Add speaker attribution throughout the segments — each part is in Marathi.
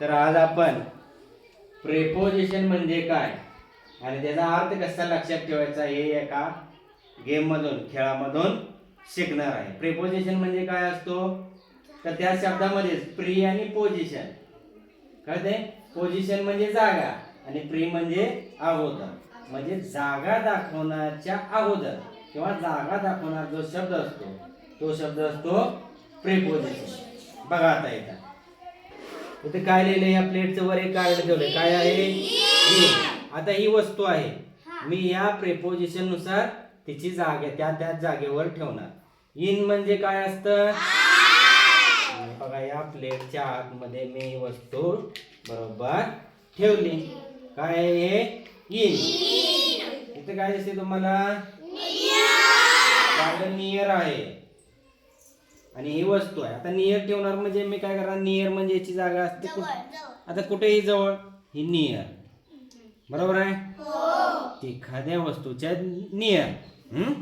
Speaker 1: तर आज आपण प्रेपोजिशन म्हणजे काय? आणि त्याचा अर्थ कसा लक्षात ठेवायचा हे एका गेममधून खेळामधून शिकणार आहे. प्रेपोजिशन म्हणजे काय असतो? तर त्या शब्दामध्येच प्री आणि पोजिशन कळते पोजिशन म्हणजे जागा आणि प्री म्हणजे अगोदर. म्हणजे जागा दाखवण्याच्या अगोदर. किंवा जागा दाखवणार जो शब्द असतो तो शब्द असतो प्रेपोजिशन बघा आता येतात इथे काय लिहिलंय? या प्लेटचं वर एक कार्ड ठेवलंय. काय आहे. आता ही वस्तू आहे. मी या प्रेपोजिशननुसार तिची जागा त्या त्या जागेवर ठेवणार. इन म्हणजे काय असतं? बघा या प्लेटच्या आतमध्ये मी ही वस्तू बरोबर ठेवली. काय आहे हे? इन. इथे काय दिसते तुम्हाला? नियर आहे. आणि ही वस्तू आहे. आता नियर ठेवणार म्हणजे मी काय करणार? नियर म्हणजे याची जागा असते कुठे? आता कुठेही जवळ ही नियर बरोबर आहे? एखाद्या वस्तूच्या नियर हम्म?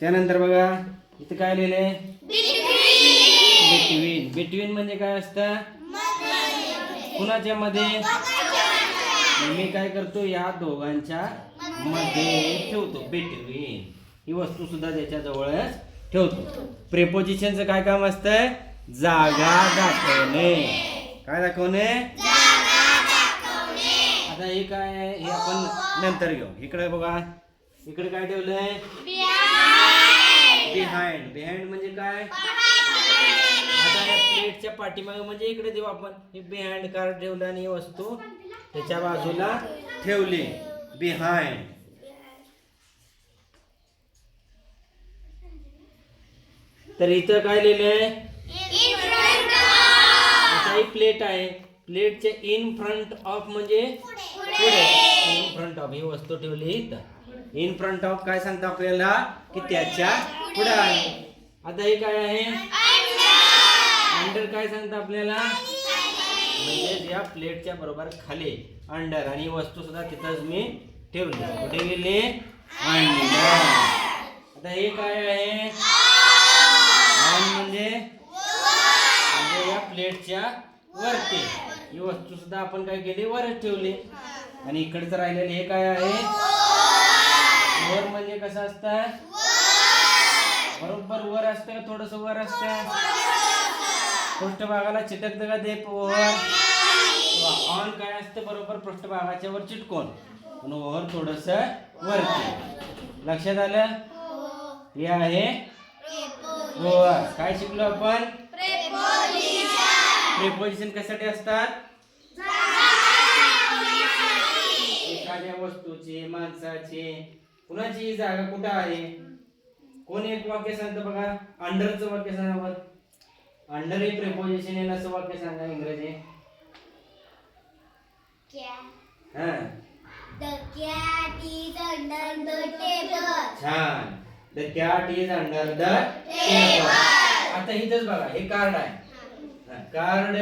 Speaker 1: त्यानंतर बघा इथे काय लिहिलंय? बिटवीन बिटवीन म्हणजे काय असतं? कुणाच्या मध्ये? मी काय करतो? या दोघांच्या मध्ये. ठेवतो. बिटवीन ही वस्तू सुद्धा त्याच्या जवळच ठेवतो. प्रेपोजिशनचं काय काम असतंय? जागा दाखवणे. काय दाखवणे? आता हे काय आहे? हे आपण नंतर घेऊ. इकडे बघा. इकडे काय ठेवलंय? बिहाइंड बिहाइंड म्हणजे काय? आता या प्लेटच्या पाठीमागे म्हणजे इकडे देऊ आपण. हे बिहाइंड कार्ड ठेवलं आणि ही वस्तू त्याच्या बाजूला ठेवली. बिहाइंड तर इथं काय लिहिलंय? आता ही प्लेट आहे. प्लेटच्या इन फ्रंट ऑफ म्हणजे पुढे. इन फ्रंट ऑफ ही वस्तू ठेवली इथं. इन फ्रंट ऑफ काय सांगतं आपल्याला? की त्याच्या पुढे आहे. आता हे काय आहे? अंडर काय सांगतं आपल्याला? म्हणजे या प्लेटच्या बरोबर खाली. अंडर आणि वस्तू सुद्धा तिथंच मी ठेवली. कुठे गेली? अंडर आता हे काय आहे ऑन म्हणजे म्हणजे या प्लेटच्या वरती. ही वस्तू सुद्धा आपण काय केली? वरच ठेवली. आणि इकडचं राहिलेलं हे काय आहे? वर. म्हणजे कसं असतं? बरोबर वर असतं का थोडस वर असतं? पृष्ठभागाला चिटकतं का ते वर? ऑन काय असतं? बरोबर पृष्ठभागाच्या वर चिटकून. पण वर थोडस वरती. लक्षात आलं? हे. आहे वर. काय शिकलो आपण? प्रेपोजिशन कशासाठी असतात? एखाद्या वस्तूचे माणसाचे. कुणाची जागा कुठं आहे? कोण एक वाक्य सांगतं बघा? अंडरचं वाक्य सांगा अंडर हे प्रेपोजिशन येईल असं वाक्य सांगा इंग्रजी. हा. छान. The cat is under the table आता इथंच बघा हे कार्ड आहे. कार्ड